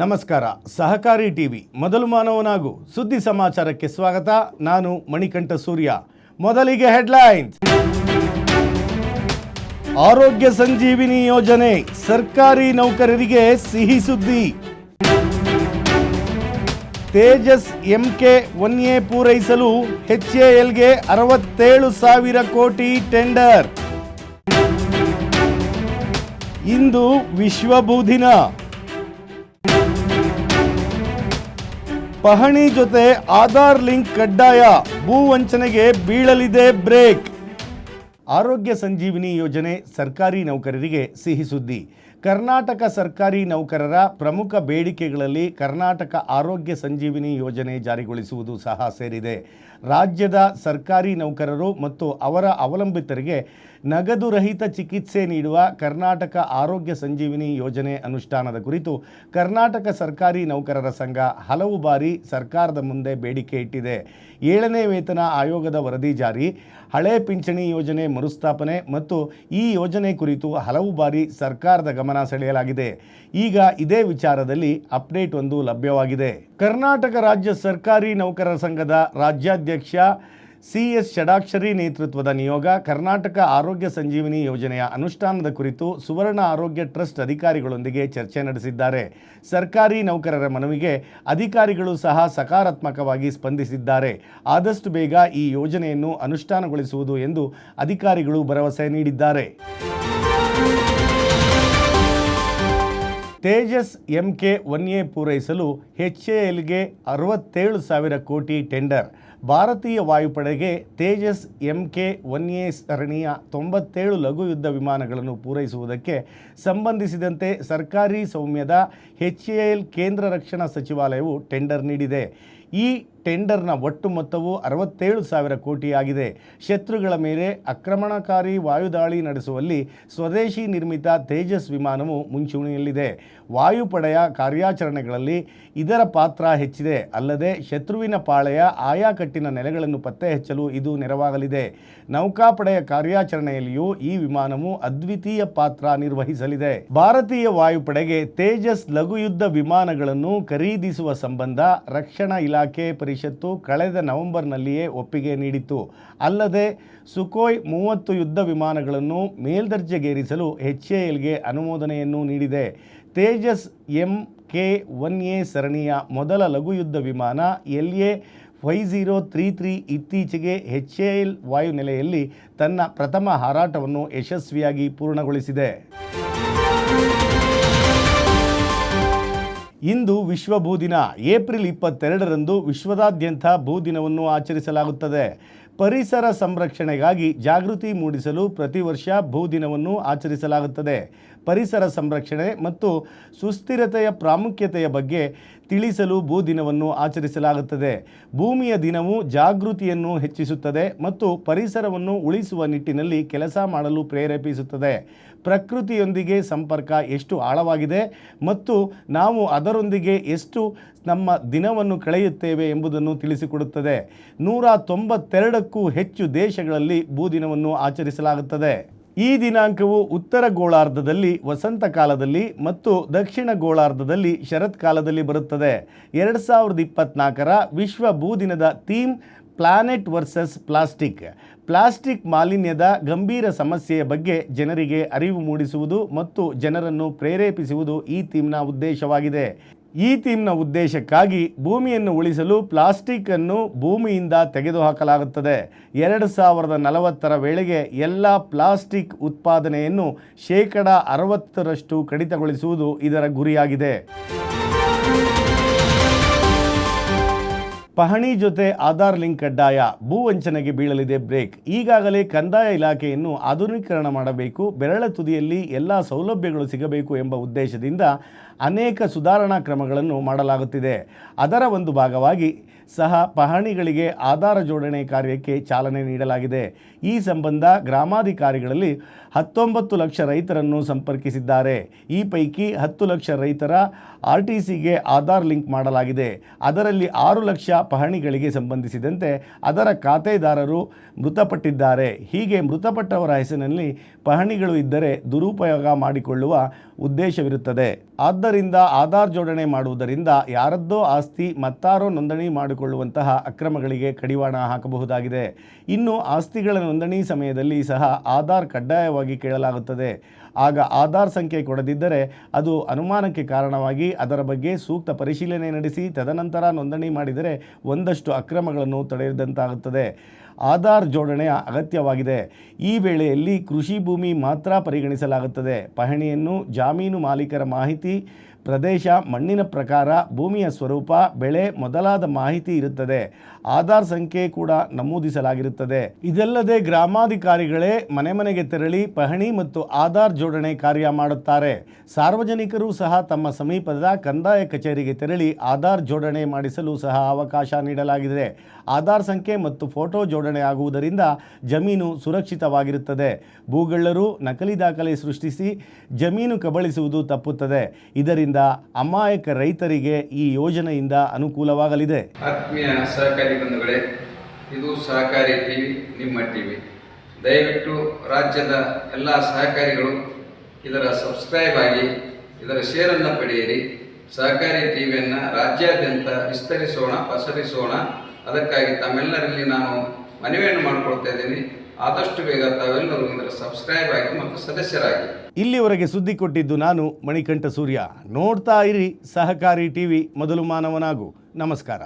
ನಮಸ್ಕಾರ. ಸಹಕಾರಿ ಟಿವಿ, ಮೊದಲು ಮಾನವನಾಗು. ಸುದ್ದಿ ಸಮಾಚಾರಕ್ಕೆ ಸ್ವಾಗತ. ನಾನು ಮಣಿಕಂಠ ಸೂರ್ಯ. ಮೊದಲಿಗೆ ಹೆಡ್ಲೈನ್ಸ್. ಆರೋಗ್ಯ ಸಂಜೀವಿನಿ ಯೋಜನೆ, ಸರ್ಕಾರಿ ನೌಕರರಿಗೆ ಸಿಹಿ ಸುದ್ದಿ. ತೇಜಸ್ ಎಂಕೆ ಒನ್ ಎ ಪೂರೈಸಲು ಎಚ್ಎಎಲ್ಗೆ ಅರವತ್ತೇಳು ಸಾವಿರ ಕೋಟಿ ಟೆಂಡರ್. ಇಂದು ವಿಶ್ವ ಭೂದಿನ ಪಹಣಿ ಜೊತೆ ಆಧಾರ್ ಲಿಂಕ್ ಕಡ್ಡಾಯ ಭೂ ವಂಚನೆಗೆ ಬೀಳಲಿದೆ ಬ್ರೇಕ್. ಆರೋಗ್ಯ ಸಂಜೀವಿನಿ ಯೋಜನೆ ಸರ್ಕಾರಿ ನೌಕರರಿಗೆ ಸಿಹಿ ಸುದ್ದಿ. ಕರ್ನಾಟಕ ಸರ್ಕಾರಿ ನೌಕರರ ಪ್ರಮುಖ ಬೇಡಿಕೆಗಳಲ್ಲಿ ಕರ್ನಾಟಕ ಆರೋಗ್ಯ ಸಂಜೀವಿನಿ ಯೋಜನೆ ಜಾರಿಗೊಳಿಸುವುದು ಸಹ ಸೇರಿದೆ. ರಾಜ್ಯದ ಸರ್ಕಾರಿ ನೌಕರರು ಮತ್ತು ಅವರ ಅವಲಂಬಿತರಿಗೆ ನಗದು ರಹಿತ ಚಿಕಿತ್ಸೆ ನೀಡುವ ಕರ್ನಾಟಕ ಆರೋಗ್ಯ ಸಂಜೀವಿನಿ ಯೋಜನೆ ಅನುಷ್ಠಾನದ ಕುರಿತು ಕರ್ನಾಟಕ ಸರ್ಕಾರಿ ನೌಕರರ ಸಂಘ ಹಲವು ಬಾರಿ ಸರ್ಕಾರದ ಮುಂದೆ ಬೇಡಿಕೆ ಇಟ್ಟಿದೆ. ಏಳನೇ ವೇತನ ಆಯೋಗದ ವರದಿ ಜಾರಿ, ಹಳೆ ಪಿಂಚಣಿ ಯೋಜನೆ ಮರುಸ್ಥಾಪನೆ ಮತ್ತು ಈ ಯೋಜನೆ ಕುರಿತು ಹಲವು ಬಾರಿ ಸರ್ಕಾರದ ಗಮನ ಸೆಳೆಯಲಾಗಿದೆ ಈಗ ಇದೇ ವಿಚಾರದಲ್ಲಿ ಅಪ್ಡೇಟ್ ಒಂದು ಲಭ್ಯವಾಗಿದೆ. ಕರ್ನಾಟಕ ರಾಜ್ಯ ಸರ್ಕಾರಿ ನೌಕರರ ಸಂಘದ ರಾಜ್ಯಾಧ್ಯಕ್ಷ ಸಿ ಎಸ್ ಷಡಾಕ್ಷರಿ ನೇತೃತ್ವದ ನಿಯೋಗ ಕರ್ನಾಟಕ ಆರೋಗ್ಯ ಸಂಜೀವಿನಿ ಯೋಜನೆಯ ಅನುಷ್ಠಾನದ ಕುರಿತು ಸುವರ್ಣ ಆರೋಗ್ಯ ಟ್ರಸ್ಟ್ ಅಧಿಕಾರಿಗಳೊಂದಿಗೆ ಚರ್ಚೆ ನಡೆಸಿದ್ದಾರೆ. ಸರ್ಕಾರಿ ನೌಕರರ ಮನವಿಗೆ ಅಧಿಕಾರಿಗಳು ಸಹ ಸಕಾರಾತ್ಮಕವಾಗಿ ಸ್ಪಂದಿಸಿದ್ದಾರೆ. ಆದಷ್ಟು ಬೇಗ ಈ ಯೋಜನೆಯನ್ನು ಅನುಷ್ಠಾನಗೊಳಿಸುವುದು ಎಂದು ಅಧಿಕಾರಿಗಳು ಭರವಸೆ ನೀಡಿದ್ದಾರೆ. Tejas M K one A ಪೂರೈಸಲು ಎಚ್ ಎ ಎಲ್ಗೆ ಅರವತ್ತೇಳು ಸಾವಿರ ಕೋಟಿ ಟೆಂಡರ್. ಭಾರತೀಯ ವಾಯುಪಡೆಗೆ ತೇಜಸ್ ಎಂಕೆ ಒನ್ ಎ ಸರಣಿಯ ತೊಂಬತ್ತೇಳು ಲಘು ಯುದ್ಧ ವಿಮಾನಗಳನ್ನು ಪೂರೈಸುವುದಕ್ಕೆ ಸಂಬಂಧಿಸಿದಂತೆ ಸರ್ಕಾರಿ ಸೌಮ್ಯದ ಎಚ್ ಎ ಎಲ್ ಕೇಂದ್ರ ರಕ್ಷಣಾ ಸಚಿವಾಲಯವು ಟೆಂಡರ್ ನೀಡಿದೆ. ಈ ಟೆಂಡರ್ನ ಒಟ್ಟು ಮೊತ್ತವು ಅರವತ್ತೇಳು ಸಾವಿರ ಕೋಟಿಯಾಗಿದೆ ಶತ್ರುಗಳ ಮೇಲೆ ಆಕ್ರಮಣಕಾರಿ ವಾಯುದಾಳಿ ನಡೆಸುವಲ್ಲಿ ಸ್ವದೇಶಿ ನಿರ್ಮಿತ ತೇಜಸ್ ವಿಮಾನವು ಮುಂಚೂಣಿಯಲ್ಲಿದೆ. ವಾಯುಪಡೆಯ ಕಾರ್ಯಾಚರಣೆಗಳಲ್ಲಿ ಇದರ ಪಾತ್ರ ಹೆಚ್ಚಿದೆ. ಅಲ್ಲದೆ ಶತ್ರುವಿನ ಪಾಳೆಯ ಆಯಾಕಟ್ಟಿನ ನೆಲೆಗಳನ್ನು ಪತ್ತೆ ಹಚ್ಚಲು ಇದು ನೆರವಾಗಲಿದೆ. ನೌಕಾಪಡೆಯ ಕಾರ್ಯಾಚರಣೆಯಲ್ಲಿಯೂ ಈ ವಿಮಾನವು ಅದ್ವಿತೀಯ ಪಾತ್ರ ನಿರ್ವಹಿಸಲಿದೆ. ಭಾರತೀಯ ವಾಯುಪಡೆಗೆ ತೇಜಸ್ ಲಘು ಯುದ್ಧ ವಿಮಾನಗಳನ್ನು ಖರೀದಿಸುವ ಸಂಬಂಧ ರಕ್ಷಣಾ ಇಲಾಖೆ ಪರಿಷತ್ತು ಕಳೆದ ನವೆಂಬರ್ನಲ್ಲಿಯೇ ಒಪ್ಪಿಗೆ ನೀಡಿತ್ತು. ಅಲ್ಲದೆ ಸುಕೋಯ್ ಮೂವತ್ತು ಯುದ್ಧ ವಿಮಾನಗಳನ್ನು ಮೇಲ್ದರ್ಜೆಗೇರಿಸಲು ಎಚ್ಎಎಲ್ಗೆ ಅನುಮೋದನೆಯನ್ನು ನೀಡಿದೆ. Tejas M K one A ಸರಣಿಯ ಮೊದಲ ಲಘು ಯುದ್ಧ ವಿಮಾನ L A five zero three three ಇತ್ತೀಚೆಗೆ ಎಚ್ ಎ ಎಲ್ ವಾಯುನೆಲೆಯಲ್ಲಿ ತನ್ನ ಪ್ರಥಮ ಹಾರಾಟವನ್ನು ಯಶಸ್ವಿಯಾಗಿ ಪೂರ್ಣಗೊಳಿಸಿದೆ. ಇಂದು ವಿಶ್ವ ಭೂದಿನ ಏಪ್ರಿಲ್ ಇಪ್ಪತ್ತೆರಡರಂದು ವಿಶ್ವದಾದ್ಯಂತ ಭೂದಿನವನ್ನು ಆಚರಿಸಲಾಗುತ್ತದೆ. ಪರಿಸರ ಸಂರಕ್ಷಣೆಗಾಗಿ ಜಾಗೃತಿ ಮೂಡಿಸಲು ಪ್ರತಿ ವರ್ಷ ಭೂದಿನವನ್ನು ಆಚರಿಸಲಾಗುತ್ತದೆ. ಪರಿಸರ ಸಂರಕ್ಷಣೆ ಮತ್ತು ಸುಸ್ಥಿರತೆಯ ಪ್ರಾಮುಖ್ಯತೆಯ ಬಗ್ಗೆ ತಿಳಿಸಲು ಭೂದಿನವನ್ನು ಆಚರಿಸಲಾಗುತ್ತದೆ. ಭೂಮಿಯ ದಿನವು ಜಾಗೃತಿಯನ್ನು ಹೆಚ್ಚಿಸುತ್ತದೆ ಮತ್ತು ಪರಿಸರವನ್ನು ಉಳಿಸುವ ನಿಟ್ಟಿನಲ್ಲಿ ಕೆಲಸ ಮಾಡಲು ಪ್ರೇರೇಪಿಸುತ್ತದೆ. ಪ್ರಕೃತಿಯೊಂದಿಗೆ ಸಂಪರ್ಕ ಎಷ್ಟು ಆಳವಾಗಿದೆ ಮತ್ತು ನಾವು ಅದರೊಂದಿಗೆ ಎಷ್ಟು ನಮ್ಮ ದಿನವನ್ನು ಕಳೆಯುತ್ತೇವೆ ಎಂಬುದನ್ನು ತಿಳಿಸಿಕೊಡುತ್ತದೆ. ನೂರ ತೊಂಬತ್ತೆರಡಕ್ಕೂ ಹೆಚ್ಚು ದೇಶಗಳಲ್ಲಿ ಭೂ ದಿನವನ್ನು ಆಚರಿಸಲಾಗುತ್ತದೆ. ಈ ದಿನಾಂಕವು ಉತ್ತರ ಗೋಳಾರ್ಧದಲ್ಲಿ ವಸಂತ ಕಾಲದಲ್ಲಿ ಮತ್ತು ದಕ್ಷಿಣ ಗೋಳಾರ್ಧದಲ್ಲಿ ಶರತ್ಕಾಲದಲ್ಲಿ ಬರುತ್ತದೆ. ಎರಡು ಸಾವಿರದ ಇಪ್ಪತ್ನಾಲ್ಕರ ವಿಶ್ವ ಭೂದಿನದ theme planet versus plastic. Plastic ಮಾಲಿನ್ಯದ ಗಂಭೀರ ಸಮಸ್ಯೆಯ ಬಗ್ಗೆ ಜನರಿಗೆ ಅರಿವು ಮೂಡಿಸುವುದು ಮತ್ತು ಜನರನ್ನು ಪ್ರೇರೇಪಿಸುವುದು ಈ ಥೀಮ್ನ ಉದ್ದೇಶವಾಗಿದೆ. ಈ ಥೀಮ್ನ ಉದ್ದೇಶಕ್ಕಾಗಿ ಭೂಮಿಯನ್ನು ಉಳಿಸಲು ಪ್ಲಾಸ್ಟಿಕ್ ಅನ್ನು ಭೂಮಿಯಿಂದ ತೆಗೆದುಹಾಕಲಾಗುತ್ತದೆ. ಎರಡು ಸಾವಿರದ ನಲವತ್ತರ ವೇಳೆಗೆ ಎಲ್ಲ ಪ್ಲಾಸ್ಟಿಕ್ ಉತ್ಪಾದನೆಯನ್ನು ಶೇಕಡ ಅರವತ್ತರಷ್ಟು ಕಡಿತಗೊಳಿಸುವುದು ಇದರ ಗುರಿಯಾಗಿದೆ. ಪಹಣಿ ಜೊತೆ ಆಧಾರ್ ಲಿಂಕ್ ಕಡ್ಡಾಯ, ಭೂ ವಂಚನೆಗೆ ಬೀಳಲಿದೆ ಬ್ರೇಕ್. ಈಗಾಗಲೇ ಕಂದಾಯ ಇಲಾಖೆಯನ್ನು ಆಧುನೀಕರಣ ಮಾಡಬೇಕು, ಬೆರಳ ತುದಿಯಲ್ಲಿ ಎಲ್ಲ ಸೌಲಭ್ಯಗಳು ಸಿಗಬೇಕು ಎಂಬ ಉದ್ದೇಶದಿಂದ ಅನೇಕ ಸುಧಾರಣಾ ಕ್ರಮಗಳನ್ನು ಮಾಡಲಾಗುತ್ತಿದೆ. ಅದರ ಒಂದು ಭಾಗವಾಗಿ ಸಹ ಪಹಣಿಗಳಿಗೆ ಆಧಾರ ಜೋಡಣೆ ಕಾರ್ಯಕ್ಕೆ ಚಾಲನೆ ನೀಡಲಾಗಿದೆ. ಈ ಸಂಬಂಧ ಗ್ರಾಮಾಧಿಕಾರಿಗಳಲ್ಲಿ ಹತ್ತೊಂಬತ್ತು ಲಕ್ಷ ರೈತರನ್ನು ಸಂಪರ್ಕಿಸಿದ್ದಾರೆ. ಈ ಪೈಕಿ ಹತ್ತು ಲಕ್ಷ ರೈತರ ಆರ್ ಟಿ ಸಿಗೆ ಆಧಾರ್ ಲಿಂಕ್ ಮಾಡಲಾಗಿದೆ. ಅದರಲ್ಲಿ ಆರು ಲಕ್ಷ ಪಹಣಿಗಳಿಗೆ ಸಂಬಂಧಿಸಿದಂತೆ ಅದರ ಖಾತೆದಾರರು ಮೃತಪಟ್ಟಿದ್ದಾರೆ. ಹೀಗೆ ಮೃತಪಟ್ಟವರ ಹೆಸರಿನಲ್ಲಿ ಪಹಣಿಗಳು ಇದ್ದರೆ ದುರುಪಯೋಗ ಮಾಡಿಕೊಳ್ಳುವ ಉದ್ದೇಶವಿರುತ್ತದೆ. ಆದ್ದರಿಂದ ಆಧಾರ್ ಜೋಡಣೆ ಮಾಡುವುದರಿಂದ ಯಾರದ್ದೋ ಆಸ್ತಿ ಮತ್ತಾರೋ ನೋಂದಣಿ ಮಾಡಿಕೊಳ್ಳುವಂತಹ ಅಕ್ರಮಗಳಿಗೆ ಕಡಿವಾಣ ಹಾಕಬಹುದಾಗಿದೆ. ಇನ್ನು ಆಸ್ತಿಗಳ ನೋಂದಣಿ ಸಮಯದಲ್ಲಿ ಸಹ ಆಧಾರ್ ಕಡ್ಡಾಯವಾಗಿ ಕೇಳಲಾಗುತ್ತದೆ. ಆಗ ಆಧಾರ್ ಸಂಖ್ಯೆ ಕೊಡದಿದ್ದರೆ ಅದು ಅನುಮಾನಕ್ಕೆ ಕಾರಣವಾಗಿ ಅದರ ಬಗ್ಗೆ ಸೂಕ್ತ ಪರಿಶೀಲನೆ ನಡೆಸಿ ತದನಂತರ ನೋಂದಣಿ ಮಾಡಿದರೆ ಒಂದಷ್ಟು ಅಕ್ರಮಗಳನ್ನು ತಡೆಯದಂತಾಗುತ್ತದೆ ಆಧಾರ್ ಜೋಡಣೆ ಅಗತ್ಯವಾಗಿದೆ. ಈ ವೇಳೆಯಲ್ಲಿ ಕೃಷಿ ಭೂಮಿ ಮಾತ್ರ ಪರಿಗಣಿಸಲಾಗುತ್ತದೆ. ಪಹಣಿಯನ್ನು ಜಾಮೀನು ಮಾಲೀಕರ ಮಾಹಿತಿ ಪ್ರದೇಶ ಮಣ್ಣಿನ ಪ್ರಕಾರ ಭೂಮಿಯ ಸ್ವರೂಪ, ಬೆಳೆ ಮೊದಲಾದ ಮಾಹಿತಿ ಇರುತ್ತದೆ. ಆಧಾರ್ ಸಂಖ್ಯೆ ಕೂಡ ನಮೂದಿಸಲಾಗಿರುತ್ತದೆ. ಇದಲ್ಲದೆ ಗ್ರಾಮಾಧಿಕಾರಿಗಳೇ ಮನೆ ಮನೆಗೆ ತೆರಳಿ ಪಹಣಿ ಮತ್ತು ಆಧಾರ್ ಜೋಡಣೆ ಕಾರ್ಯ ಮಾಡುತ್ತಾರೆ. ಸಾರ್ವಜನಿಕರು ಸಹ ತಮ್ಮ ಸಮೀಪದ ಕಂದಾಯ ಕಚೇರಿಗೆ ತೆರಳಿ ಆಧಾರ್ ಜೋಡಣೆ ಮಾಡಿಸಲು ಸಹ ಅವಕಾಶ ನೀಡಲಾಗಿದೆ. ಆಧಾರ್ ಸಂಖ್ಯೆ ಮತ್ತು ಫೋಟೋ ಜೋಡಣೆ ಆಗುವುದರಿಂದ ಜಮೀನು ಸುರಕ್ಷಿತವಾಗಿರುತ್ತದೆ. ಭೂಗಳ್ಳರು ನಕಲಿ ದಾಖಲೆ ಸೃಷ್ಟಿಸಿ ಜಮೀನು ಕಬಳಿಸುವುದು ತಪ್ಪುತ್ತದೆ. ಅಮಾಯಕ ರೈತರಿಗೆ ಈ ಯೋಜನೆಯಿಂದ ಅನುಕೂಲವಾಗಲಿದೆ. ಆತ್ಮೀಯ ಸಹಕಾರಿ ಬಂಧುಗಳೇ, ಇದು ಸಹಕಾರಿ ಟಿವಿ, ನಿಮ್ಮ ಟಿವಿ. ದಯವಿಟ್ಟು ರಾಜ್ಯದ ಎಲ್ಲ ಸಹಕಾರಿಗಳು ಇದರ ಸಬ್ಸ್ಕ್ರೈಬ್ ಆಗಿ, ಇದರ ಶೇರನ್ನು ಪಡೆಯಿರಿ. ಸಹಕಾರಿ ಟಿವಿಯನ್ನು ರಾಜ್ಯಾದ್ಯಂತ ವಿಸ್ತರಿಸೋಣ, ಪಸರಿಸೋಣ. ಅದಕ್ಕಾಗಿ ತಮ್ಮೆಲ್ಲರಲ್ಲಿ ನಾನು ಮನವಿಯನ್ನು ಮಾಡಿಕೊಳ್ತಾ ಇದ್ದೀನಿ. ಆದಷ್ಟು ಬೇಗ ತಾವೆಲ್ಲರೂ ಇದರ ಸಬ್ಸ್ಕ್ರೈಬ್ ಆಗಿ ಮತ್ತು ಸದಸ್ಯರಾಗಿ. ಇಲ್ಲಿವರೆಗೆ ಸುದ್ದಿ ಕೊಟ್ಟಿದ್ದು ನಾನು ಮಣಿಕಂಠ ಸೂರ್ಯ. ನೋಡ್ತಾ ಇರಿ ಸಹಕಾರಿ ಟಿವಿ, ಮೊದಲು ಮಾನವನಾಗು. ನಮಸ್ಕಾರ.